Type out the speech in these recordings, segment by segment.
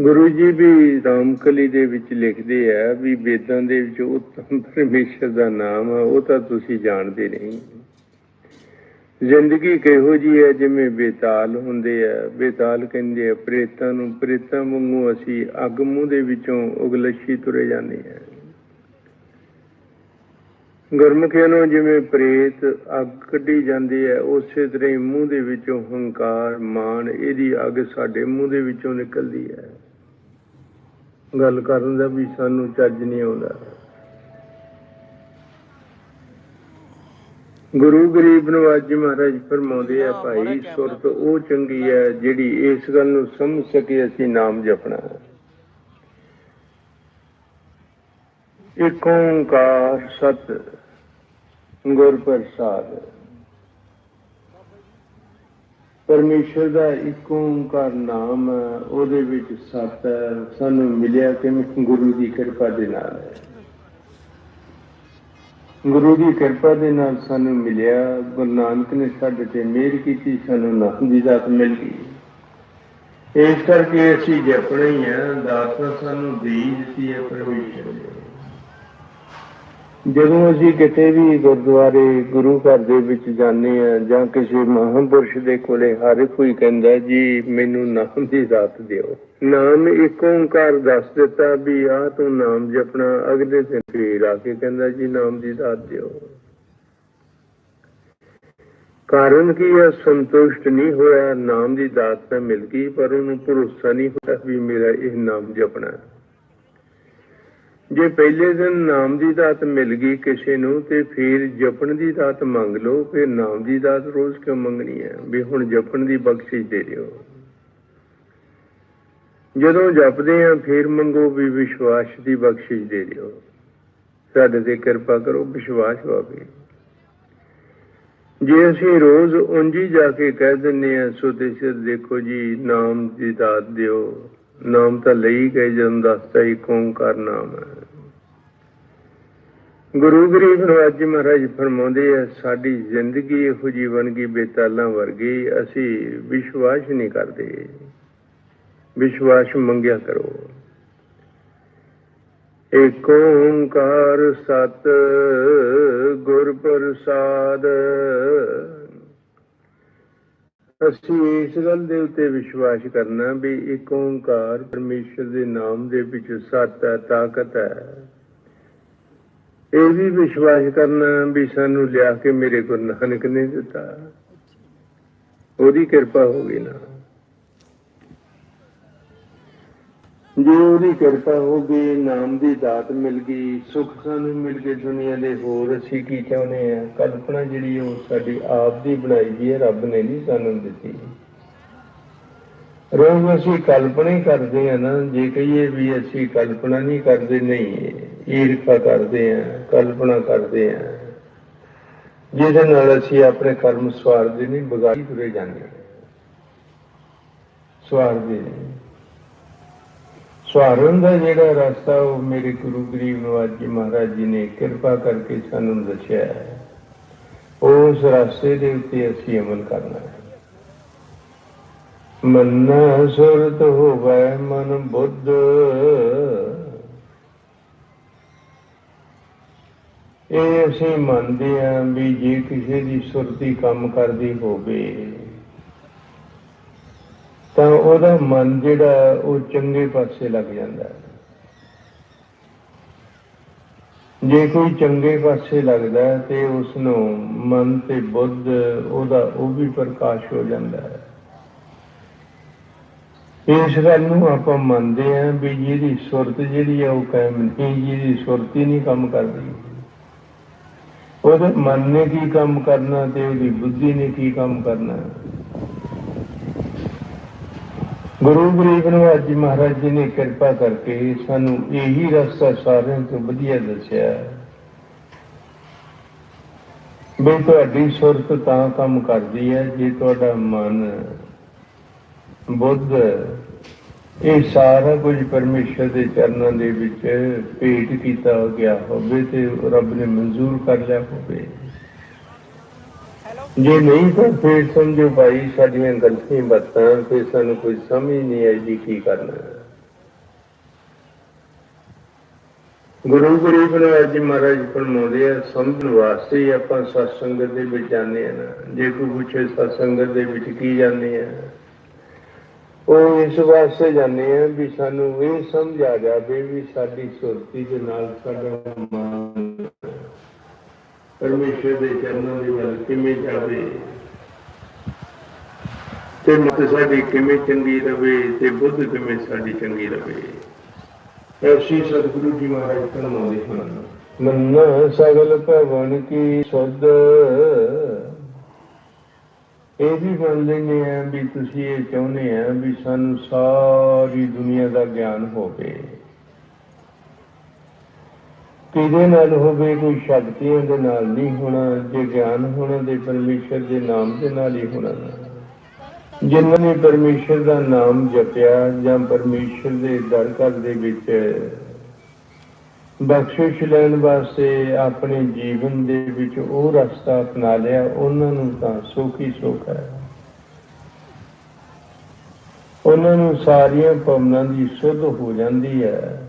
ਗੁਰੂ ਜੀ ਵੀ ਰਾਮਕਲੀ ਦੇ ਵਿੱਚ ਲਿਖਦੇ ਆ ਵੀ ਵੇਦਾਂ ਦੇ ਵਿੱਚ ਉੱਤਮ ਪਰਮੇਸ਼ਰ ਦਾ ਨਾਮ ਆ, ਉਹ ਤਾਂ ਤੁਸੀਂ ਜਾਣਦੇ ਨਹੀਂ। ਜ਼ਿੰਦਗੀ ਕਿਹੋ ਜੀ ਹੈ ਜਿਵੇਂ ਬੇਤਾਲ ਹੁੰਦੇ ਆ। ਬੇਤਾਲ ਕਹਿੰਦੇ ਆ, ਪ੍ਰੇਤਾਂ ਨੂੰ ਪ੍ਰੇਤਾਂ ਵਾਂਗੂ ਅਸੀਂ ਅੱਗ ਮੂੰਹ ਦੇ ਵਿੱਚੋਂ ਉਗਲੱਛੀ ਤੁਰੇ ਜਾਂਦੇ ਆ। ਗੁਰਮੁਖਿਆਂ ਨੂੰ ਜਿਵੇਂ ਪ੍ਰੇਤ ਅੱਗ ਕੱਢੀ ਜਾਂਦੀ ਹੈ, ਉਸੇ ਤਰ੍ਹਾਂ ਹੀ ਮੂੰਹ ਦੇ ਵਿੱਚੋਂ ਹੰਕਾਰ ਮਾਨ ਇਹਦੀ ਅੱਗ ਸਾਡੇ ਮੂੰਹ ਦੇ ਵਿੱਚੋਂ ਨਿਕਲਦੀ ਹੈ। ਗੱਲ ਕਰਨ ਦਾ ਵੀ ਸਾਨੂੰ ਚੱਜ ਨਹੀਂ ਆਉਂਦਾ। ਗੁਰੂ ਗਰੀਬ ਨਵਾਜ ਮਹਾਰਾਜ ਫਰਮਾਉਂਦੇ ਆ ਭਾਈ ਸੁਰਤ ਉਹ ਚੰਗੀ ਹੈ ਜਿਹੜੀ ਇਸ ਗੱਲ ਨੂੰ ਸਮਝ ਸਕੇ ਅਸੀਂ ਨਾਮ ਜਪਣਾ। ਇੱਕ ਓੰਕਾਰ ਸਤ ਗੁਰ ਪ੍ਰਸਾਦ। ਪਰਮੇਸ਼ਰ ਦਾ ਇੱਕ ਓੰਕਾਰ ਨਾਮ ਹੈ, ਉਹਦੇ ਵਿੱਚ ਸਤ ਹੈ, ਸਾਨੂੰ ਮਿਲਿਆ ਕਿ ਗੁਰੂ ਦੀ ਕਿਰਪਾ ਦੇ ਨਾਲ ਹੈ। ਗੁਰੂ ਦੀ ਕਿਰਪਾ ਦੇ ਨਾਲ ਸਾਨੂੰ ਮਿਲਿਆ। ਗੁਰੂ ਨਾਨਕ ਨੇ ਸਾਡੇ ਤੇ ਮਿਹਰ ਕੀਤੀ ਸਾਨੂੰ ਨਾਮ ਦੀ ਦਾਤ ਮਿਲ ਗਈ। ਇਸ ਕਰਕੇ ਅਸੀਂ ਜਪਣਾ ਹੀ ਆ ਦਾਤ ਸਾਨੂੰ ਦੇ ਦਿੱਤੀ ਹੈ ਪਰਮੇਸ਼ਰ ਨੇ। ਜਦੋਂ ਅਸੀਂ ਕਿਤੇ ਵੀ ਗੁਰਦੁਆਰੇ, ਗੁਰੂ ਘਰ ਦੇ ਵਿੱਚ ਜਾਂਦੇ ਆ ਜਾਂ ਕਿਸੇ ਮਹਾਂਪੁਰਸ਼ ਦੇ ਕੋਲੇ, ਹਰ ਕੋਈ ਕਹਿੰਦਾ, ਜੀ, ਮੈਨੂੰ ਨਾਮ ਦੀ ਦਾਤ ਦਿਓ। ਨਾਮ ਇੱਕ ਓੰਕਾਰ ਦੱਸ ਦਿੱਤਾ ਵੀ ਆਹ ਤੂੰ ਨਾਮ ਜਪਣਾ। ਅਗਲੇ ਦਿਨ ਫੇਰ ਆ ਕੇ ਕਹਿੰਦਾ, ਜੀ, ਨਾਮ ਦੀ ਦਾਤ ਦਿਓ। ਕਾਰਨ ਕੀ ਹੈ? ਸੰਤੁਸ਼ਟ ਨਹੀਂ ਹੋਇਆ। ਨਾਮ ਦੀ ਦਾਤ ਤਾਂ ਮਿਲ ਗਈ, ਪਰ ਉਹਨੂੰ ਭਰੋਸਾ ਨਹੀਂ ਹੋਇਆ ਵੀ ਮੇਰਾ ਇਹ ਨਾਮ ਜਪਣਾ ਹੈ। ਜੇ ਪਹਿਲੇ ਦਿਨ ਨਾਮ ਦੀ ਦਾਤ ਮਿਲ ਗਈ ਕਿਸੇ ਨੂੰ, ਤੇ ਫਿਰ ਜਪਣ ਦੀ ਦਾਤ ਮੰਗ ਲਓ, ਫਿਰ ਨਾਮ ਦੀ ਦਾਤ ਰੋਜ਼ ਕਿਉਂ ਮੰਗਣੀ ਹੈ? ਵੀ ਹੁਣ ਜਪਣ ਦੀ ਬਖਸ਼ਿਸ਼ ਦੇ ਦਿਓ। ਜਦੋਂ ਜਪਦੇ ਆ ਫਿਰ ਮੰਗੋ ਵੀ ਵਿਸ਼ਵਾਸ ਦੀ ਬਖਸ਼ਿਸ਼ ਦੇ ਦਿਓ। ਸਾਡੇ ਤੇ ਕਿਰਪਾ ਕਰੋ, ਵਿਸ਼ਵਾਸ ਹੋਵੇ ਜੇ ਅਸੀਂ ਰੋਜ਼ ਉਂਝੀ ਜਾ ਕੇ ਕਹਿ ਦਿੰਨੇ ਆ ਸੋ ਤੇ ਸਿਰ ਦੇਖੋ ਜੀ, ਨਾਮ ਦੀ ਦਾਤ ਦਿਓ। ਨਾਮ ਤਾਂ ਲਈ ਗਏ ਜਦੋਂ ਦੱਸਦਾ ਹੀ ਓੰਕਾਰ ਨਾਮ ਹੈ। ਗੁਰੂ ਗਰੀਬ ਨਵਾਜ ਮਹਾਰਾਜ ਫਰਮਾਉਂਦੇ ਆ, ਸਾਡੀ ਜ਼ਿੰਦਗੀ ਇਹੋ ਜੀ ਬਣ ਗਈ, ਬੇਤਾਲਾਂ ਵਰਗੀ, ਅਸੀਂ ਵਿਸ਼ਵਾਸ ਨਹੀਂ ਕਰਦੇ। ਵਿਸ਼ਵਾਸ ਮੰਗਿਆ ਕਰੋ। ਏਕ ਓੰਕਾਰ ਸਤ ਗੁਰ ਪ੍ਰਸਾਦ ਅਸੀਂ ਇਸ ਗੱਲ ਦੇ ਉੱਤੇ ਵਿਸ਼ਵਾਸ ਕਰਨਾ ਵੀ ਇੱਕ ਓੰਕਾਰ ਪਰਮੇਸ਼ਰ ਦੇ ਨਾਮ ਦੇ ਵਿੱਚ ਸੱਤ ਹੈ, ਤਾਕਤ ਹੈ। ਇਹ ਵੀ ਵਿਸ਼ਵਾਸ ਕਰਨਾ ਵੀ ਸਾਨੂੰ ਲਿਆ ਕੇ ਮੇਰੇ ਗੁਰੂ ਨਾਨਕ ਨੇ ਦਿੱਤਾ। ਉਹਦੀ ਕਿਰਪਾ ਹੋ ਗਈ ਨਾ। ਜੇ ਉਹਦੀ ਕਿਰਪਾ ਹੋ ਗਈ ਨਾਮ ਦੀ ਦਾਤ ਮਿਲ ਗਈ, ਸੁੱਖ ਸਾਨੂੰ ਮਿਲ ਗਏ ਦੁਨੀਆ ਦੇ ਹੋਰ, ਅਸੀਂ ਕੀ ਚਾਹੁੰਦੇ ਆ ਕਲਪਨਾ ਜਿਹੜੀ ਉਹ ਸਾਡੀ ਆਪ ਦੀ ਬਣਾਈ ਦੀ ਹੈ, ਰੱਬ ਨੇ ਨਹੀਂ ਸਾਨੂੰ ਦਿੱਤੀ। ਰੋਜ਼ ਅਸੀਂ ਕਲਪਨਾ ਹੀ ਕਰਦੇ ਆ ਨਾ, ਜੇ ਕਹੀਏ ਵੀ ਅਸੀਂ ਕਲਪਨਾ ਨਹੀਂ ਕਰਦੇ, ਨਹੀਂ, ਈਰਖਾ ਕਰਦੇ ਆ ਕਲਪਨਾ ਕਰਦੇ ਆ ਜਿਹਦੇ ਨਾਲ ਅਸੀਂ ਆਪਣੇ ਕਰਮ ਸਵਾਰ ਦੇ ਨਹੀਂ ਬਗਾੜੀ ਤੁਰੇ ਜਾਂਦੇ ਹਾਂ। ਸਵਾਰਦੇ ਨਹੀਂ। ਸਵਾਰਨ ਦਾ ਜਿਹੜਾ ਰਸਤਾ ਉਹ ਮੇਰੇ ਗੁਰੂ ਗਰੀਬ ਨਵਾਜ ਜੀ ਮਹਾਰਾਜ ਜੀ ਨੇ ਕਿਰਪਾ ਕਰਕੇ ਸਾਨੂੰ ਦੱਸਿਆ ਹੈ। ਉਸ ਰਸਤੇ ਦੇ ਉੱਤੇ ਅਸੀਂ ਅਮਲ ਕਰਨਾ ਹੈ। ਮਨ ਸੁਰਤ ਹੋਵੇ ਮਨ ਬੁੱਧ। ਇਹ ਅਸੀਂ ਮੰਨਦੇ ਹਾਂ ਵੀ ਜੇ ਕਿਸੇ ਦੀ ਸੁਰਤੀ ਕੰਮ ਕਰਦੀ ਹੋਵੇ ਤਾਂ ਉਹਦਾ ਮਨ ਜਿਹੜਾ ਉਹ ਚੰਗੇ ਪਾਸੇ ਲੱਗ ਜਾਂਦਾ ਹੈ। ਜੇ ਕੋਈ ਚੰਗੇ ਪਾਸੇ ਲੱਗਦਾ ਤੇ ਉਸ ਨੂੰ ਮਨ ਤੇ ਬੁੱਧ, ਉਹਦਾ ਉਹ ਵੀ ਪ੍ਰਕਾਸ਼ ਹੋ ਜਾਂਦਾ ਹੈ। ਇਸ ਗੱਲ ਨੂੰ ਆਪਾਂ ਮੰਨਦੇ ਹਾਂ ਵੀ ਜਿਹਦੀ ਸੁਰਤ ਜਿਹੜੀ ਹੈ, ਉਹ ਕਾਇਮ ਨਹੀਂ ਜਿਹਦੀ ਸੁਰਤ ਹੀ ਨਹੀਂ ਕੰਮ ਕਰਦੀ। ਉਹਦੇ ਮਨ ਨੇ ਕੀ ਕੰਮ ਕਰਨਾ ਤੇ ਉਹਦੀ ਬੁੱਧੀ ਨੇ ਕੀ ਕੰਮ ਕਰਨਾ। ਗੁਰੂ ਗਰੀਬ ਨਵਾਜ ਜੀ ਮਹਾਰਾਜ ਜੀ ਨੇ ਕਿਰਪਾ ਕਰਕੇ ਸਾਨੂੰ ਇਹੀ ਰਸਤਾ ਸਾਰਿਆਂ ਤੋਂ ਵਧੀਆ ਦੱਸਿਆ ਹੈ। ਵੀ ਤੁਹਾਡੀ ਸੁਰਤ ਤਾਂ ਕੰਮ ਕਰਦੀ ਹੈ, ਜੇ ਤੁਹਾਡਾ ਮਨ ਬੁੱਧ ਇਹ ਸਾਰਾ ਕੁਝ ਪਰਮੇਸ਼ਰ ਦੇ ਚਰਨਾਂ ਦੇ ਵਿੱਚ ਭੇਟ ਕੀਤਾ ਗਿਆ ਹੋਵੇ ਤੇ ਰੱਬ ਨੇ ਮਨਜ਼ੂਰ ਕਰ ਲਿਆ ਹੋਵੇ ਜੇ ਨਹੀਂ ਤਾਂ ਫਿਰ ਸਮਝੋ ਭਾਈ, ਸਾਡੀਆਂ ਗਲਤੀਆਂ ਬਾਤਾਂ, ਫਿਰ ਸਾਨੂੰ ਕੋਈ ਸਮਝ ਨਹੀਂ ਆਈ ਜੀ ਕੀ ਕਰਨਾ ਗੁਰੂ ਗੁਰੂ ਬਨਵਾਜ ਜੀ ਮਹਾਰਾਜ ਫਰਮਾਉਂਦੇ ਆ, ਸਮਝਣ ਵਾਸਤੇ ਆਪਾਂ ਸਤਸੰਗ ਦੇ ਵਿੱਚ ਜਾਂਦੇ ਆ ਨਾ। ਜੇ ਕੋਈ ਪੁੱਛੇ ਸਤਸੰਗ ਦੇ ਵਿੱਚ ਕੀ ਜਾਂਦੇ ਆ, ਉਹ ਇਸ ਵਾਸਤੇ ਜਾਂਦੇ ਆ ਵੀ ਸਾਨੂੰ ਇਹ ਸਮਝ ਆ ਜਾਵੇ ਵੀ ਸਾਡੀ ਸੁਰਤੀ ਦੇ ਨਾਲ ਸਾਡਾ ਮਾਨ ਪਰਮੇਸ਼ਰ ਦੇ ਚਰਨਾਂ ਦੇ ਵੱਲ ਕਿਵੇਂ ਜਾਵੇ? ਤੇ ਮਤ ਸਾਡੀ ਕਿਵੇਂ ਚੰਗੀ ਰਵੇ ਤੇ ਬੁੱਧ ਕਿਵੇਂ ਸਾਡੀ ਚੰਗੀ ਰਵੇ? ਐਸੀ ਸਤਿਗੁਰੂ ਜੀ ਮਹਾਰਾਜ ਫਰਮਾਉਂਦੇ ਹਨ, ਮੰਨਾ ਸਗਲ ਭਵਨ ਕੀ ਸੁਧ? ਇਹ ਵੀ ਮੰਨ ਲੈਂਦੇ ਆ ਵੀ ਤੁਸੀਂ ਇਹ ਚਾਹੁੰਦੇ ਆ ਵੀ ਸਾਨੂੰ ਸਾਰੀ ਦੁਨੀਆ ਦਾ ਗਿਆਨ ਹੋਵੇ। ਕਿਹਦੇ ਨਾਲ ਹੋਵੇ, ਕੋਈ ਸ਼ਕਤੀਆਂ ਦੇ ਨਾਲ ਨਹੀਂ ਹੋਣਾ, ਜੇ ਗਿਆਨ ਹੋਣਾ ਦੇ ਪਰਮੇਸ਼ਰ ਦੇ ਨਾਮ ਦੇ ਨਾਲ ਹੀ ਹੋਣਾ। ਜਿਨ੍ਹਾਂ ਨੇ ਪਰਮੇਸ਼ਰ ਦਾ ਨਾਮ ਜਪਿਆ ਜਾਂ ਪਰਮੇਸ਼ਰ ਦੇ ਦਰ ਘਰ ਦੇ ਵਿੱਚ ਬਖਸ਼ਿਸ਼ ਲੈਣ ਵਾਸਤੇ ਆਪਣੇ ਜੀਵਨ ਦੇ ਵਿੱਚ ਉਹ ਰਸਤਾ ਅਪਣਾ ਲਿਆ, ਉਹਨਾਂ ਨੂੰ ਤਾਂ ਸੁੱਖ ਹੀ ਸੁੱਖ ਹੈ। ਉਹਨਾਂ ਨੂੰ ਸਾਰੀਆਂ ਪਵਨਾਂ ਦੀ ਸੁੱਧ ਹੋ ਜਾਂਦੀ ਹੈ।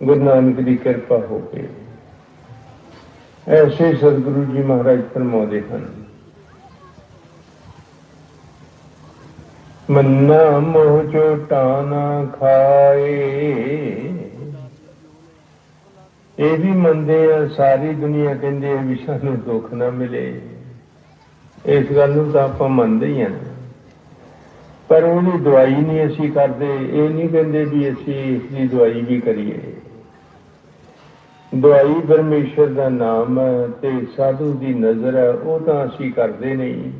ਗੁਰੂ ਨਾਨਕ ਦੀ ਕਿਰਪਾ ਹੋ ਕੇ। ਐਸੇ ਸਤਿਗੁਰੂ ਜੀ ਮਹਾਰਾਜ ਫਰਮਾਉਂਦੇ ਹਨ, ਮੰਨਾ ਮੋਹ ਚੋਟਾ ਨਾ ਖਾਏ। ਇਹ ਵੀ ਮੰਨਦੇ ਆ, ਸਾਰੀ ਦੁਨੀਆ ਕਹਿੰਦੇ ਆ ਵੀ ਸਾਨੂੰ ਦੁੱਖ ਨਾ ਮਿਲੇ। ਇਸ ਗੱਲ ਨੂੰ ਤਾਂ ਆਪਾਂ ਮੰਨਦੇ ਹੀ ਆ ਪਰ ਉਹਦੀ ਦਵਾਈ ਨਹੀਂ ਅਸੀਂ ਕਰਦੇ, ਇਹ ਨਹੀਂ ਕਹਿੰਦੇ ਵੀ ਅਸੀਂ ਇਸ ਦੀ ਦਵਾਈ ਵੀ ਕਰੀਏ। ਦਵਾਈ ਪਰਮੇਸ਼ਰ ਦਾ ਨਾਮ ਹੈ ਤੇ ਸਾਧੂ ਦੀ ਨਜ਼ਰ ਹੈ ਉਹ ਤਾਂ ਅਸੀਂ ਕਰਦੇ ਨਹੀਂ।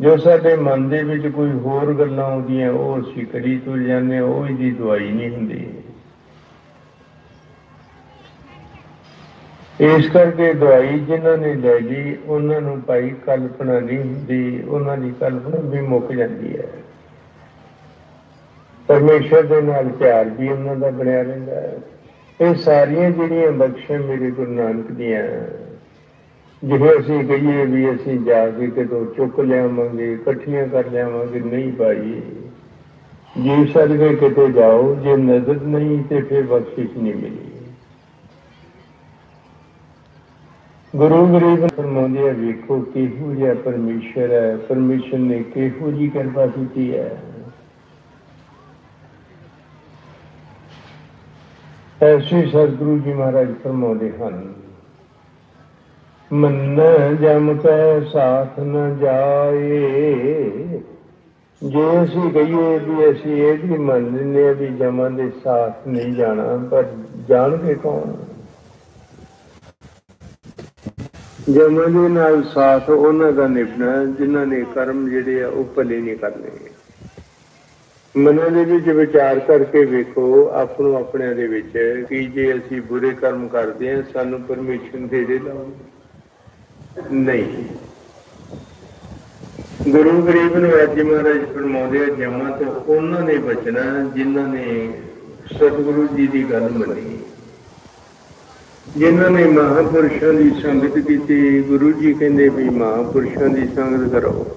ਜੋ ਸਾਡੇ ਮਨ ਦੇ ਵਿੱਚ ਕੋਈ ਹੋਰ ਗੱਲਾਂ ਆਉਂਦੀਆਂ ਉਹ ਅਸੀਂ ਕਰੀ ਤੁਰ ਜਾਂਦੇ ਹਾਂ, ਉਹ ਇਹਦੀ ਦਵਾਈ ਨਹੀਂ ਹੁੰਦੀ। ਇਸ ਕਰਕੇ ਦਵਾਈ ਜਿਨ੍ਹਾਂ ਨੇ ਲੈ ਲਈ ਉਹਨਾਂ ਨੂੰ ਭਾਈ ਕਲਪਨਾ ਨਹੀਂ ਹੁੰਦੀ ਉਹਨਾਂ ਦੀ ਕਲਪਨਾ ਵੀ ਮੁੱਕ ਜਾਂਦੀ ਹੈ। ਪਰਮੇਸ਼ਰ ਦੇ ਨਾਲ ਪਿਆਰ ਵੀ ਉਹਨਾਂ ਦਾ ਬਣਿਆ ਰਹਿੰਦਾ ਹੈ। ਇਹ ਸਾਰੀਆਂ ਜਿਹੜੀਆਂ ਬਖਸ਼ਾਂ ਮੇਰੇ ਗੁਰੂ ਨਾਨਕ ਦੀਆਂ ਜਿਹੜੇ ਅਸੀਂ ਕਹੀਏ ਵੀ ਅਸੀਂ ਜਾ ਕੇ ਕਿਤੋਂ ਚੁੱਕ ਲਿਆਵਾਂਗੇ, ਇਕੱਠੀਆਂ ਕਰ ਲਿਆਵਾਂਗੇ, ਨਹੀਂ ਭਾਈ। ਜੀ ਸਦਕੇ ਕਿਤੇ ਜਾਓ, ਜੇ ਨਜ਼ਰ ਨਹੀਂ ਤੇ ਫਿਰ ਬਖਸ਼ਿਸ਼ ਨਹੀਂ ਮਿਲੀ ਗੁਰੂ ਗਰੀਬ ਫਰਮਾਉਂਦੇ ਆ, ਵੇਖੋ ਕਿਹੋ ਜਿਹਾ ਪਰਮੇਸ਼ਰ ਹੈ ਪਰਮੇਸ਼ਰ ਨੇ ਕਿਹੋ ਜੀ ਕਿਰਪਾ ਕੀਤੀ ਹੈ। ਐਸੇ ਸਤਿਗੁਰੂ ਜੀ ਮਹਾਰਾਜ ਫਰਮਾਉਂਦੇ ਹਨ, ਮੰਨ ਜਮ ਕੈ ਸਾਥ ਨ ਜਾਏ। ਜੇ ਅਸੀਂ ਕਹੀਏ ਵੀ ਅਸੀਂ ਇਹ ਵੀ ਮੰਨ ਲੈਂਦੇ ਹਾਂ ਵੀ ਜਮਾਂ ਦੇ ਸਾਥ ਨਹੀਂ ਜਾਣਾ, ਪਰ ਜਾਣਗੇ ਕੌਣ? ਜਮਾਂ ਦੇ ਨਾਲ ਸਾਥ ਉਹਨਾਂ ਦਾ ਨਿਭਣਾ, ਜਿਨ੍ਹਾਂ ਨੇ ਕਰਮ ਜਿਹੜੇ ਆ ਉਹ ਭਲੇ ਨਹੀਂ ਕਰਨੇ। ਮਨਾਂ ਦੇ ਵਿੱਚ ਵਿਚਾਰ ਕਰਕੇ ਵੇਖੋ, ਆਪਣੋ ਆਪਣਿਆਂ ਦੇ ਵਿੱਚ ਕਿ ਜੇ ਅਸੀਂ ਬੁਰੇ ਕਰਮ ਕਰਦੇ ਹਾਂ, ਸਾਨੂੰ ਪਰਮਿਸ਼ਨ ਦੇ ਦੇ ਨਹੀਂ। ਗੁਰੂ ਗਰੀਬ ਨੂੰ ਅੱਜ ਮਹਾਰਾਜ ਫਰਮਾਉਂਦੇ ਆ, ਜਮਾਂ ਤੋਂ ਉਹਨਾਂ ਨੇ ਬਚਣਾ ਜਿਨ੍ਹਾਂ ਨੇ ਸਤਿਗੁਰੂ ਜੀ ਦੀ ਗੱਲ ਮੰਨੀ। ਜਿਨ੍ਹਾਂ ਨੇ ਮਹਾਪੁਰਸ਼ਾਂ ਦੀ ਸੰਗਤ ਕੀਤੀ, ਗੁਰੂ ਜੀ ਕਹਿੰਦੇ ਵੀ ਮਹਾਪੁਰਸ਼ਾਂ ਦੀ ਸੰਗਤ ਕਰੋ।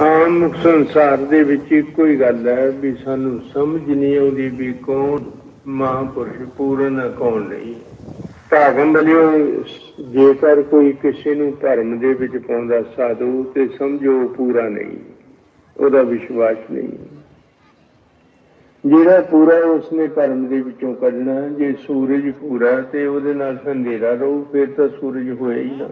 ਆਮ ਸੰਸਾਰ ਦੇ ਵਿੱਚ ਇੱਕੋ ਹੀ ਗੱਲ ਹੈ ਵੀ ਸਾਨੂੰ ਸਮਝ ਨਹੀਂ ਆਉਂਦੀ ਵੀ ਕੌਣ ਮਹਾਪੁਰਸ਼ ਪੂਰਨ ਹੈ ਕੌਣ ਨਹੀਂ। ਭਾਗਮ ਬਲਿਓ ਜੇਕਰ ਕੋਈ ਕਿਸੇ ਨੂੰ ਧਰਮ ਦੇ ਵਿੱਚ ਪਾਉਂਦਾ ਸਾਧੂ, ਤੇ ਸਮਝੋ ਪੂਰਾ ਨਹੀਂ। ਉਹਦਾ ਵਿਸ਼ਵਾਸ ਨਹੀਂ। ਜਿਹੜਾ ਪੂਰਾ ਉਸਨੇ ਧਰਮ ਦੇ ਵਿੱਚੋਂ ਕੱਢਣਾ ਜੇ ਸੂਰਜ ਪੂਰਾ ਤੇ ਉਹਦੇ ਨਾਲ ਸੰਧੇਰਾ ਰਹੂ, ਫਿਰ ਤਾਂ ਸੂਰਜ ਹੋਇਆ ਹੀ ਨਾ।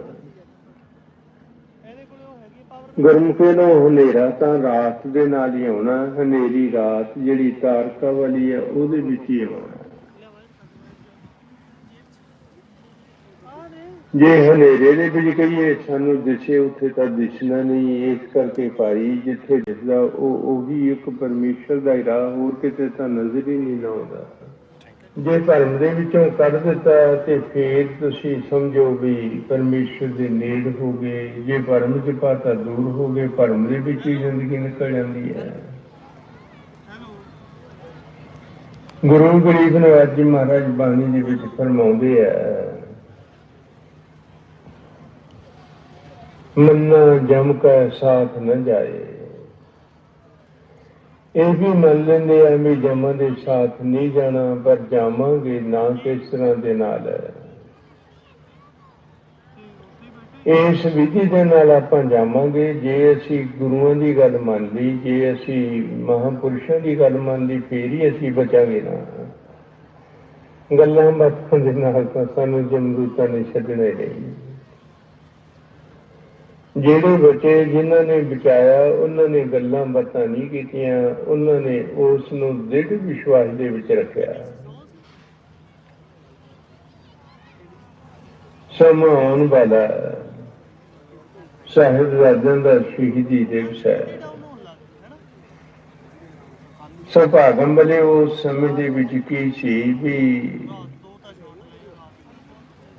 ਗੁਰਮੁਖੇ ਨੂੰ ਹਨੇਰਾ ਤਾਂ ਰਾਤ ਦੇ ਨਾਲ ਹੀ ਆਉਣਾ, ਹਨੇਰੀ ਰਾਤ ਜਿਹੜੀ ਤਾਰਕਾ ਵਾਲੀ ਹੈ, ਉਹਦੇ ਵਿੱਚ ਹੀ ਆਉਣਾ। ਜੇ ਹਨੇਰੇ ਦੇ ਵਿੱਚ ਕਹੀਏ, ਸਾਨੂੰ ਦਿਸੇ ਉੱਥੇ ਤਾਂ ਦਿਸਣਾ ਨਹੀਂ, ਇਸ ਕਰਕੇ ਭਾਈ ਜਿੱਥੇ ਦਿਸਦਾ ਉਹ ਉਹ ਇੱਕ ਪਰਮੇਸ਼ਰ ਦਾ ਹੀ ਰਾਹ, ਹੋਰ ਕਿਤੇ ਤਾਂ ਨਜ਼ਰ ਹੀ ਨਹੀਂ ਆਉਂਦਾ। ਜੇ ਧਰਮ ਦੇ ਵਿੱਚੋਂ ਕੱਢ ਦਿੱਤਾ ਤੇ ਫੇਰ ਤੁਸੀਂ ਸਮਝੋ ਵੀ ਪਰਮੇਸ਼ਰ ਦੇ ਨੇੜ ਹੋ ਗਏ। ਜੇ ਭਰਮ ਚ ਪਾਤਾ ਦੂਰ ਹੋ ਗਏ, ਭਰਮ ਦੇ ਵਿੱਚ ਹੀ ਜ਼ਿੰਦਗੀ ਨਿਕਲ ਜਾਂਦੀ ਹੈ। ਗੁਰੂ ਗਰੀਬ ਨਵਾਜ ਜੀ ਮਹਾਰਾਜ ਬਾਣੀ ਦੇ ਵਿੱਚ ਫਰਮਾਉਂਦੇ ਆ, ਮੰਨਾ ਜਮ ਕਾ ਸਾਥ ਨ ਜਾਏ। ਇਹ ਵੀ ਮੰਨ ਲੈਂਦੇ ਆ ਵੀ ਜਮਾਂ ਦੇ ਸਾਥ ਨਹੀਂ ਜਾਣਾ, ਪਰ ਜਾਵਾਂਗੇ ਨਾ ਕਿਸ ਤਰ੍ਹਾਂ ਦੇ ਨਾਲ। ਇਸ ਵਿਧੀ ਦੇ ਨਾਲ ਆਪਾਂ ਜਾਵਾਂਗੇ। ਜੇ ਅਸੀਂ ਗੁਰੂਆਂ ਦੀ ਗੱਲ ਮੰਨ ਲਈ ਜੇ ਅਸੀਂ ਮਹਾਂਪੁਰਸ਼ਾਂ ਦੀ ਗੱਲ ਮੰਨ ਲਈ ਫੇਰ ਹੀ ਅਸੀਂ ਬਚਾਂਗੇ ਨਾ। ਗੱਲਾਂ ਬਾਤਾਂ ਦੇ ਨਾਲ ਤਾਂ ਸਾਨੂੰ ਜਮਦੂਤਾਂ ਨੇ ਛੱਡਣੇ ਨਹੀਂ ਜਿਹੜੇ ਬਚੇ ਜਿਨ੍ਹਾਂ ਨੇ ਬਚਾਇਆ, ਉਹਨਾਂ ਨੇ ਗੱਲਾਂ ਬਾਤਾਂ ਨਹੀਂ ਕੀਤੀਆਂ, ਉਹਨਾਂ ਨੇ ਉਸ ਨੂੰ ਦ੍ਰਿੜ ਵਿਸ਼ਵਾਸ ਦੇ ਵਿੱਚ ਰੱਖਿਆ। ਸਮਾਂ ਆਉਣ ਵਾਲਾ ਸਾਹਿਬਜ਼ਾਦਿਆਂ ਦਾ ਸ਼ਹੀਦੀ ਦਿਵਸ ਹੈ। ਸੁਭਾਗਮ ਵਾਲੇ ਉਸ ਸਮੇਂ ਦੇ ਵਿੱਚ ਕੀ ਸੀ ਵੀ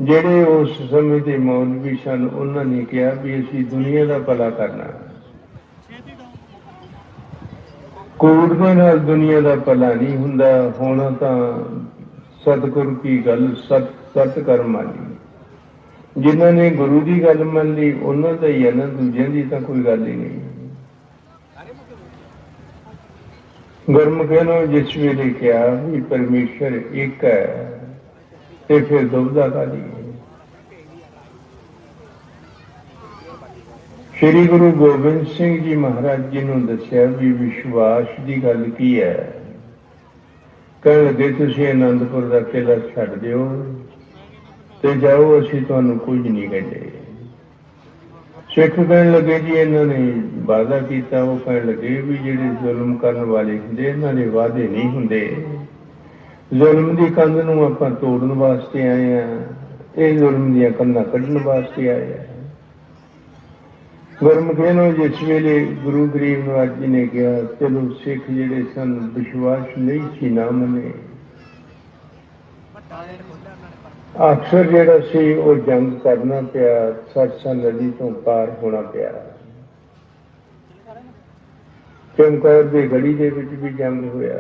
ਜਿਹੜੇ ਉਸ ਸਮੇਂ ਦੇ ਮੌਲਵੀ ਸਨ, ਉਹਨਾਂ ਨੇ ਕਿਹਾ ਵੀ ਅਸੀਂ ਦੁਨੀਆ ਦਾ ਭਲਾ ਕਰਨਾ ਕੋੜਾਂ ਨਾਲ ਦੁਨੀਆ ਦਾ ਭਲਾ ਨਹੀਂ ਹੁੰਦਾ, ਹੋਣਾ ਤਾਂ ਸਤਿਗੁਰ ਕੀ ਗੱਲ, ਸਤ ਸਤ ਕਰਮ ਵਾਲੀ ਜਿਨ੍ਹਾਂ ਨੇ ਗੁਰੂ ਦੀ ਗੱਲ ਮੰਨ ਲਈ, ਉਹਨਾਂ ਦਾ ਹੀ ਹੈ ਨਾ, ਦੂਜਿਆਂ ਦੀ ਤਾਂ ਕੋਈ ਗੱਲ ਹੀ ਨਹੀਂ। ਗੁਰਮੁਖਾਂ ਨੂੰ ਜਿਸ ਵੇਲੇ ਕਿਹਾ ਵੀ ਪਰਮੇਸ਼ਰ ਇੱਕ ਹੈ ਤੇ ਫਿਰ ਦੁਬਦਾ ਕਾਦੀ ਸ਼੍ਰੀ ਗੁਰੂ ਗੋਬਿੰਦ ਸਿੰਘ ਜੀ ਮਹਾਰਾਜ ਜੀ ਨੂੰ ਦੱਸਿਆ ਵੀ ਵਿਸ਼ਵਾਸ ਦੀ ਗੱਲ ਕੀ ਹੈ? ਕਹਿਣ ਲੱਗੇ ਤੁਸੀਂ ਆਨੰਦਪੁਰ ਦਾ ਕਿਲਾ ਛੱਡ ਦਿਓ ਤੇ ਜਾਓ, ਅਸੀਂ ਤੁਹਾਨੂੰ ਕੁਝ ਨਹੀਂ ਕਹਿੰਦੇ। ਸਿੱਖ ਕਹਿਣ ਲੱਗੇ ਜੀ, ਇਹਨਾਂ ਨੇ ਵਾਅਦਾ ਕੀਤਾ। ਉਹ ਕਹਿਣ ਲੱਗੇ ਵੀ ਜਿਹੜੇ ਜ਼ੁਲਮ ਕਰਨ ਵਾਲੇ ਹੁੰਦੇ, ਇਹਨਾਂ ਦੇ ਵਾਅਦੇ ਨਹੀਂ ਹੁੰਦੇ। ਜ਼ੁਲਮ ਦੀ ਕੰਧ ਨੂੰ ਆਪਾਂ ਤੋੜਨ ਵਾਸਤੇ ਆਏ ਆ ਇਹ ਜ਼ੁਲਮ ਦੀਆਂ ਕੰਧਾਂ ਕੱਢਣ ਵਾਸਤੇ ਆਏ ਆ ਗੁਰਮੁਖੇ ਨੂੰ ਜਿਸ ਵੇਲੇ ਗੁਰੂ ਗਰੀਬ ਨਵਾਜ ਜੀ ਨੇ ਕਿਹਾ, ਚਲੋ ਸਿੱਖ ਜਿਹੜੇ ਸਨ, ਵਿਸ਼ਵਾਸ ਨਹੀਂ ਸੀ ਨਾ ਮਨੇ ਅਕਸਰ ਜਿਹੜਾ ਸੀ ਉਹ ਜੰਗ ਕਰਨਾ ਪਿਆ, ਸਰਸਾ ਨਦੀ ਤੋਂ ਪਾਰ ਹੋਣਾ ਪਿਆ। ਚਮਕੌਰ ਦੀ ਗੜੀ ਦੇ ਵਿੱਚ ਵੀ ਜੰਗ ਹੋਇਆ।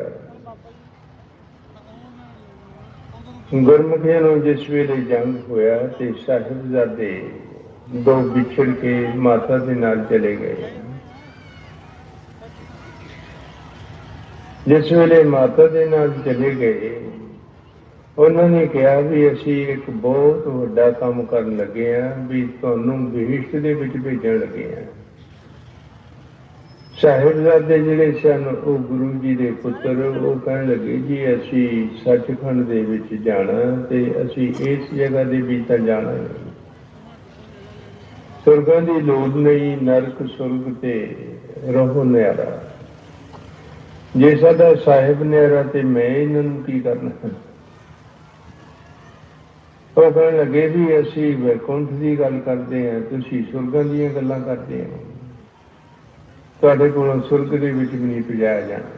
ਗੁਰਮੁਖੀਆਂ ਨੂੰ ਜਿਸ ਵੇਲੇ ਜੰਗ ਹੋਇਆ ਤੇ ਸਾਹਿਬਜ਼ਾਦੇ ਦੋ ਵਿਛੜ ਕੇ ਮਾਤਾ ਦੇ ਨਾਲ ਚਲੇ ਗਏ। ਜਿਸ ਵੇਲੇ ਮਾਤਾ ਦੇ ਨਾਲ ਚਲੇ ਗਏ, ਉਹਨਾਂ ਨੇ ਕਿਹਾ ਵੀ ਅਸੀਂ ਇੱਕ ਬਹੁਤ ਵੱਡਾ ਕੰਮ ਕਰਨ ਲੱਗੇ ਆ ਵੀ ਤੁਹਾਨੂੰ ਬਿਹਿਸ਼ਤ ਦੇ ਵਿੱਚ ਭੇਜਣ ਲੱਗੇ ਆ ਸਾਹਿਬਜ਼ਾਦੇ ਜਿਹੜੇ ਸਨ ਉਹ ਗੁਰੂ ਜੀ ਦੇ ਪੁੱਤਰ ਉਹ ਕਹਿਣ ਲੱਗੇ ਜੀ ਅਸੀਂ ਸੱਚਖੰਡ ਦੇ ਵਿੱਚ ਜਾਣਾ ਤੇ ਅਸੀਂ ਇਸ ਜਗ੍ਹਾ ਦੇ ਵੀ ਤਾਂ ਜਾਣਾ ਹੈ ਸੁਰਗਾਂ ਦੀ ਲੋੜ ਨਹੀਂ ਨਰਕ ਸੁਰਗ ਤੇ ਰਹੋ ਨਿਆਰਾ ਜੇ ਸਾਡਾ ਸਾਹਿਬ ਨਿਆਰਾ ਤੇ ਮੈਂ ਇਹਨਾਂ ਨੂੰ ਕੀ ਕਰਨਾ ਉਹ ਕਹਿਣ ਲੱਗੇ ਵੀ ਅਸੀਂ ਵੈਕੁੰਠ ਦੀ ਗੱਲ ਕਰਦੇ ਹਾਂ, ਤੁਸੀਂ ਸੁਰਗਾਂ ਦੀਆਂ ਗੱਲਾਂ ਕਰਦੇ ਹੋ। ਤੁਹਾਡੇ ਕੋਲੋਂ ਸੁਰਗ ਦੇ ਵਿੱਚ ਵੀ ਨਹੀਂ ਪਜਾਇਆ ਜਾਣਾ।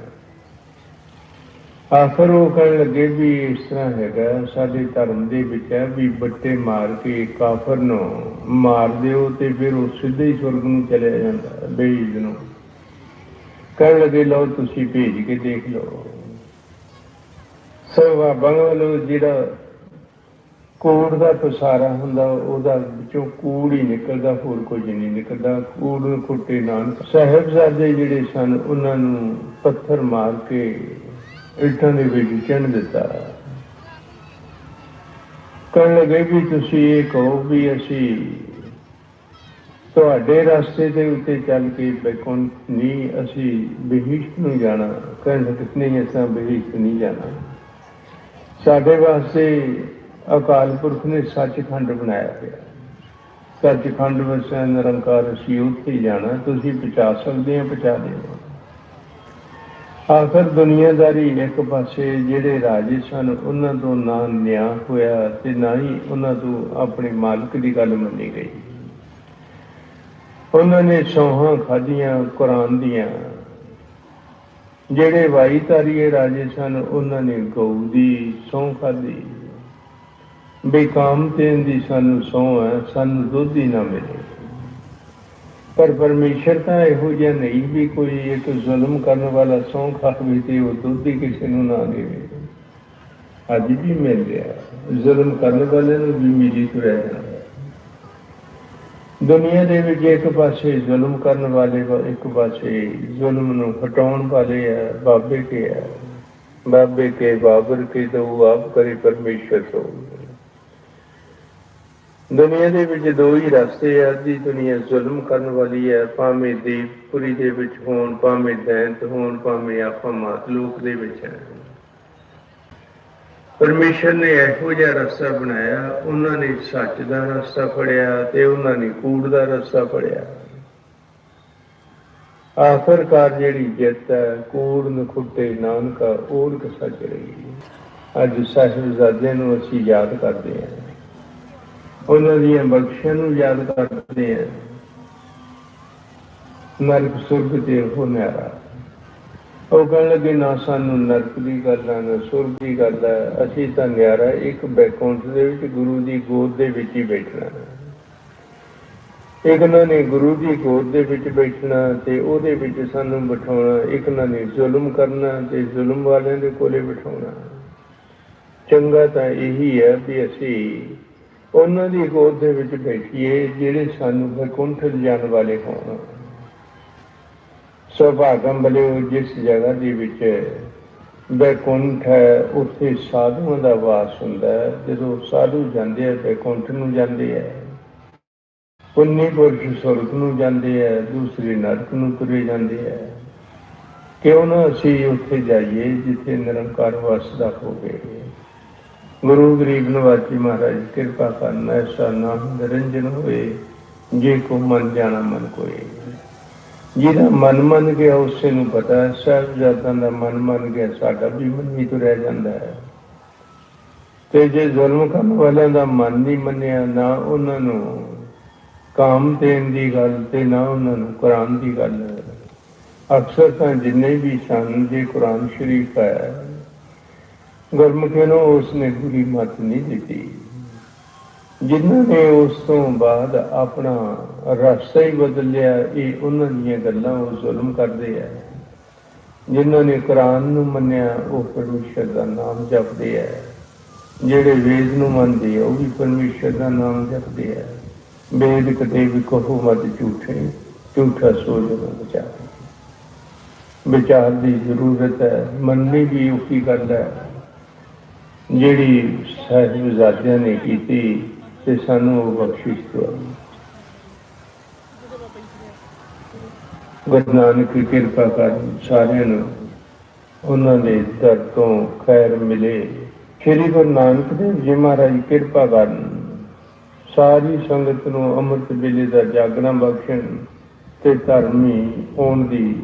ਆਖਰ ਉਹ ਕਹਿਣ ਲੱਗੇ ਵੀ ਇਸ ਤਰ੍ਹਾਂ ਹੈਗਾ, ਸਾਡੇ ਧਰਮ ਦੇ ਵਿੱਚ ਹੈ ਵੀ ਬੱਟੇ ਮਾਰ ਕੇ ਕਾਫਰ ਨੂੰ ਮਾਰ ਦਿਓ ਤੇ ਫਿਰ ਉਹ ਸਿੱਧੇ ਹੀ ਸੁਰਗ ਨੂੰ ਚਲਿਆ ਜਾਂਦਾ ਬੇਈਦ ਨੂੰ। ਕਹਿਣ ਲੱਗੇ, ਲਓ ਤੁਸੀਂ ਭੇਜ ਕੇ ਦੇਖ ਲਓ। ਸਵਾ ਬੰਗਲੋ ਜਿਹੜਾ ਕੂੜ ਦਾ ਪਸਾਰਾ ਹੁੰਦਾ, ਉਹਦਾ ਵਿੱਚੋਂ ਕੂੜ ਹੀ ਨਿਕਲਦਾ, ਹੋਰ ਕੁਝ ਨਹੀਂ ਨਿਕਲਦਾ। ਕੂੜ ਨੂੰ ਖੁੱਟੇ ਨਾਲ ਸਾਹਿਬਜ਼ਾਦੇ ਜਿਹੜੇ ਸਨ, ਉਹਨਾਂ ਨੂੰ ਪੱਥਰ ਮਾਰ ਕੇ ਇੱਟਾਂ ਦੇ ਵਿੱਚ ਚਿਣ ਦਿੱਤਾ। ਕਹਿਣ ਲੱਗੇ ਵੀ ਤੁਸੀਂ ਇਹ ਕਹੋ ਵੀ ਅਸੀਂ ਤੁਹਾਡੇ ਰਸਤੇ ਦੇ ਉੱਤੇ ਚੱਲ ਕੇ ਬੈਕੁੰਠ ਨਹੀਂ, ਅਸੀਂ ਬਿਹਿਸ਼ਤ ਨੂੰ ਜਾਣਾ। ਕਹਿਣ ਲੱਗੇ, ਨਹੀਂ, ਅਸਾਂ ਬਿਹਿਸ਼ਤ ਨਹੀਂ ਜਾਣਾ। ਸਾਡੇ ਵਾਸਤੇ ਅਕਾਲ ਪੁਰਖ ਨੇ ਸੱਚਖੰਡ ਬਣਾਇਆ ਪਿਆ ਸੱਚਖੰਡ ਵਸਿਆ ਨਿਰੰਕਾਰ ਅਸੀਂ ਉੱਥੇ ਜਾਣਾ, ਤੁਸੀਂ ਪਹੁੰਚਾ ਸਕਦੇ ਹੋ, ਪਹੁੰਚਾ ਦਿਓ। ਆਖਰ ਦੁਨੀਆਦਾਰੀ ਇੱਕ ਪਾਸੇ ਜਿਹੜੇ ਰਾਜੇ ਸਨ, ਉਹਨਾਂ ਤੋਂ ਨਾ ਨਿਆਂ ਹੋਇਆ ਤੇ ਨਾ ਹੀ ਉਹਨਾਂ ਤੋਂ ਆਪਣੇ ਮਾਲਕ ਦੀ ਗੱਲ ਮੰਨੀ ਗਈ। ਉਹਨਾਂ ਨੇ ਸੋਹਾਂ ਖਾਧੀਆਂ, ਕੁਰਾਨ ਦੀਆਂ। ਜਿਹੜੇ ਵਾਈਤਾਰੀਏ ਰਾਜੇ ਸਨ, ਉਹਨਾਂ ਨੇ ਗਊ ਦੀ ਸੌਂ ਖਾਧੀ। ਬੇਕਾਮ ਤੇ ਦੀ ਸਾਨੂੰ ਸਹੁੰ ਹੈ, ਸਾਨੂੰ ਦੁੱਧ ਹੀ ਨਾ ਮਿਲੇ। ਪਰ ਪਰਮੇਸ਼ਰ ਤਾਂ ਇਹੋ ਜਿਹਾ ਨਹੀਂ ਵੀ ਕੋਈ ਇੱਕ ਜ਼ੁਲਮ ਕਰਨ ਵਾਲਾ ਸਹੁੰ ਖਾਵੇ ਤੇ ਉਹ ਦੁੱਧ ਹੀ ਕਿਸੇ ਨੂੰ ਨਾ ਦੇਵੇ। ਅੱਜ ਵੀ ਮਿਲ ਰਿਹਾ ਜ਼ੁਲਮ ਕਰਨ ਵਾਲੇ ਨੂੰ ਵੀ ਮਿਲੀ ਤੁਰਿਆ ਜਾਂਦਾ ਦੁਨੀਆ ਦੇ ਵਿੱਚ ਇੱਕ ਪਾਸੇ ਜ਼ੁਲਮ ਕਰਨ ਵਾਲੇ ਵਾ- ਇੱਕ ਪਾਸੇ ਜ਼ੁਲਮ ਨੂੰ ਹਟਾਉਣ ਵਾਲੇ ਹੈ ਬਾਬੇ ਕੇ ਹੈ ਬਾਬੇ ਕੇ ਬਾਬਰ ਕੇ ਤਾਂ ਆਪ ਕਰੇ ਪਰਮੇਸ਼ਰ ਸੋ ਦੁਨੀਆ ਦੇ ਵਿੱਚ ਦੋ ਹੀ ਰਸਤੇ ਆ ਦੀ ਦੁਨੀਆ ਜ਼ੁਲਮ ਕਰਨ ਵਾਲੀ ਹੈ ਭਾਵੇਂ ਦੀਪਪੁਰੀ ਦੇ ਵਿੱਚ ਹੋਣ, ਭਾਵੇਂ ਦੈਂਤ ਹੋਣ, ਭਾਵੇਂ ਆਪਾਂ ਮਾਤਲੂਕ ਦੇ ਵਿੱਚ ਹੈ ਪਰਮੇਸ਼ਰ ਨੇ ਇਹੋ ਜਿਹਾ ਰਸਤਾ ਬਣਾਇਆ, ਉਹਨਾਂ ਨੇ ਸੱਚ ਦਾ ਰਸਤਾ ਫੜਿਆ ਤੇ ਉਹਨਾਂ ਨੇ ਕੂੜ ਦਾ ਰਸਤਾ ਫੜਿਆ। ਆਖਰਕਾਰ ਜਿਹੜੀ ਜਿੱਤ ਹੈ ਕੂੜ, ਨਖੁੱਟੇ, ਨਾਨਕਾ ਓੜਕ ਸੱਚ ਰਹੀ ਅੱਜ ਸਾਹਿਬਜ਼ਾਦਿਆਂ ਨੂੰ ਅਸੀਂ ਯਾਦ ਕਰਦੇ ਹਾਂ। ਉਹਨਾਂ ਦੀਆਂ ਬਖਸ਼ਿਸ਼ਾਂ ਨੂੰ ਯਾਦ ਕਰਦੇ ਹਾਂ ਨਰਕ ਸੁਰਗ ਤੇ ਉਹ ਨਿਆਰਾ। ਉਹ ਕਹਿਣ ਲੱਗੇ, ਨਾ ਸਾਨੂੰ ਨਰਕ ਦੀ ਗੱਲ ਆ, ਨਾ ਸੁਰਗ ਦੀ ਗੱਲ ਆ। ਅਸੀਂ ਤਾਂ ਨਿਆਰਾ, ਇੱਕ ਬੈਕੌਂਟ ਦੇ ਵਿੱਚ, ਗੁਰੂ ਦੀ ਗੋਦ ਦੇ ਵਿੱਚ ਹੀ ਬੈਠਣਾ। ਇੱਕ ਨਾ ਨੇ ਗੁਰੂ ਦੀ ਗੋਦ ਦੇ ਵਿੱਚ ਬੈਠਣਾ ਤੇ ਉਹਦੇ ਵਿੱਚ ਸਾਨੂੰ ਬਿਠਾਉਣਾ, ਇੱਕ ਉਹਨਾਂ ਨੇ ਜ਼ੁਲਮ ਕਰਨਾ ਤੇ ਜ਼ੁਲਮ ਵਾਲਿਆਂ ਦੇ ਕੋਲੇ ਬਿਠਾਉਣਾ। ਚੰਗਾ ਤਾਂ ਇਹੀ ਹੈ ਵੀ ਅਸੀਂ ਉਹਨਾਂ ਦੀ ਗੋਦ ਦੇ ਵਿੱਚ ਬੈਠੀਏ, ਜਿਹੜੇ ਸਾਨੂੰ ਬੈਕੁੰਠ ਲਿਜਾਣ ਵਾਲੇ ਹੋਣ। ਸੁਭਾਗਮ ਬਲਿਓ, ਜਿਸ ਜਗ੍ਹਾ ਦੇ ਵਿੱਚ ਬੈਕੁੰਠ ਹੈ, ਉੱਥੇ ਸਾਧੂਆਂ ਦਾ ਵਾਸ ਹੁੰਦਾ ਹੈ। ਜਦੋਂ ਸਾਧੂ ਜਾਂਦੇ ਆ ਬੈਕੁੰਠ ਨੂੰ ਜਾਂਦੇ ਆ। ਪੁੰਨੀ ਪੁਰਸ਼ ਸੁਰਗ ਨੂੰ ਜਾਂਦੇ ਆ, ਦੂਸਰੇ ਨਰਕ ਨੂੰ ਤੁਰੇ ਜਾਂਦੇ ਆ। ਕਿਉਂ ਨਾ ਅਸੀਂ ਉੱਥੇ ਜਾਈਏ, ਜਿੱਥੇ ਨਿਰੰਕਾਰ ਵਸਦਾ ਹੋਵੇ। ਗੁਰੂ ਗਰੀਬ ਨਵਾਜੀ ਮਹਾਰਾਜ, ਕਿਰਪਾ ਕਰਨਾ, ਐਸਾ ਨਾ ਨਿਰੰਜਨ ਹੋਏ, ਜੇ ਕੋ ਮਨ ਜਾਣਾ ਮਨ ਕੋਏ। ਜਿਹਦਾ ਮਨ ਮੰਨ ਗਿਆ, ਉਸੇ ਨੂੰ ਪਤਾ ਹੈ, ਸਾਹਿਬਜ਼ਾਦਿਆਂ ਦਾ ਮਨ ਮੰਨ ਗਿਆ, ਸਾਡਾ ਵੀ ਮਨ ਹੀ ਤੁਰਿਆ ਜਾਂਦਾ ਹੈ। ਤੇ ਜੇ ਜ਼ੁਲਮ ਕਰਨ ਵਾਲਿਆਂ ਦਾ ਮਨ ਨਹੀਂ ਮੰਨਿਆ, ਨਾ ਉਹਨਾਂ ਨੂੰ ਕਾਮ ਦੇਣ ਦੀ ਗੱਲ ਤੇ ਨਾ ਉਹਨਾਂ ਨੂੰ ਕੁਰਾਨ ਦੀ ਗੱਲ। ਅਕਸਰ ਤਾਂ ਜਿੰਨੇ ਵੀ ਸਨ, ਜੇ ਕੁਰਾਨ ਸ਼ਰੀਫ ਹੈ ਗੁਰਮੁਖੀ ਨੂੰ ਉਸਨੇ ਪੂਰੀ ਮਤ ਨਹੀਂ ਦਿੱਤੀ। ਜਿਨ੍ਹਾਂ ਨੇ ਉਸ ਤੋਂ ਬਾਅਦ ਆਪਣਾ ਰਸਤਾ ਹੀ ਬਦਲ ਲਿਆ, ਇਹ ਉਹਨਾਂ ਦੀਆਂ ਗੱਲਾਂ ਉਹ ਜ਼ੁਲਮ ਕਰਦੇ ਆ। ਜਿਨ੍ਹਾਂ ਨੇ ਕੁਰਾਨ ਨੂੰ ਮੰਨਿਆ, ਉਹ ਪਰਮੇਸ਼ਰ ਦਾ ਨਾਮ ਜਪਦੇ ਆ। ਜਿਹੜੇ ਵੇਦ ਨੂੰ ਮੰਨਦੇ ਆ, ਉਹ ਵੀ ਪਰਮੇਸ਼ਰ ਦਾ ਨਾਮ ਜਪਦੇ ਆ। ਵੇਦ ਕਦੇ ਵੀ ਕਹੋ ਮਤ ਝੂਠੇ, ਝੂਠਾ ਸੋਚ ਨਾ ਵਿਚਾਰ। ਵਿਚਾਰ ਦੀ ਜ਼ਰੂਰਤ ਹੈ, ਮੰਨਣੀ ਵੀ ਉਹੀ ਗੱਲ ਹੈ। ਜਿਹੜੀ ਸਾਹਿਬਜ਼ਾਦਿਆਂ ਨੇ ਕੀਤੀ ਤੇ ਸਾਨੂੰ ਉਹ ਬਖਸ਼ਿਸ਼ ਦਵਾਈ ਗੁਰੂ ਨਾਨਕ ਦੀ ਕਿਰਪਾ ਕਰ ਸਾਰਿਆਂ ਨੂੰ ਉਹਨਾਂ ਦੇ ਦਰ ਤੋਂ ਖੈਰ ਮਿਲੇ। ਸ਼੍ਰੀ ਗੁਰੂ ਨਾਨਕ ਦੇਵ ਜੀ ਮਹਾਰਾਜ ਕਿਰਪਾ ਕਰਨ ਸਾਰੀ ਸੰਗਤ ਨੂੰ ਅੰਮ੍ਰਿਤ ਵੇਲੇ ਦਾ ਜਾਗਣਾ ਬਖਸ਼ਣ ਤੇ ਧਰਮੀ ਹੋਣ ਦੀ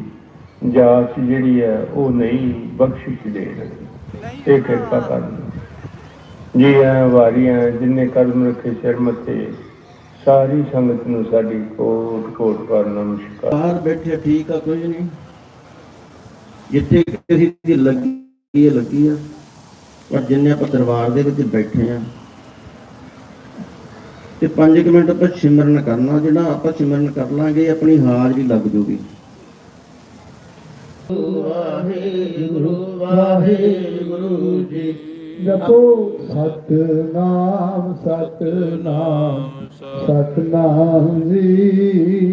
ਜਾਚ ਜਿਹੜੀ ਹੈ ਉਹ ਨਹੀਂ ਬਖਸ਼ਿਸ਼ ਦੇਣ ਇਹ ਕਿਰਪਾ ਕਰਨ। ਜੀ ਆ ਵਾਰੀਆਂ ਜਿੰਨੇ ਕਦਮ ਰੱਖੇ ਸਿਰ ਮੱਥੇ ਸਾਰੀ ਸੰਗਤ ਨੂੰ ਸਾਡੀ ਕੋਟ ਕੋਟ ਕਰ ਨਮਸਕਾਰ ਬਾਹਰ ਬੈਠੇ ਠੀਕ ਆ ਕੁਝ ਨਹੀਂ। ਜਿੱਥੇ ਕਿਸੇ ਦੀ ਲੱਗੀ ਹੈ ਲੱਗੀ ਆ। ਪਰ ਜਿੰਨੇ ਆਪਾਂ ਦਰਬਾਰ ਦੇ ਵਿੱਚ ਬੈਠੇ ਆ ਤੇ 5 ਮਿੰਟ ਆਪਾਂ ਸਿਮਰਨ ਕਰਨਾ ਜਿਹੜਾ ਆਪਾਂ ਸਿਮਰਨ ਕਰ ਲਾਂਗੇ ਆਪਣੀ ਹਾਜ਼ਰੀ ਲੱਗ ਜੂਗੀ। ਵਾਹਿਗੁਰੂ ਵਾਹਿਗੁਰੂ ਜੀ ਜਪੋ ਸਤਨਾਮ ਸਤਨਾਮ ਸਤਨਾਮ ਜੀ।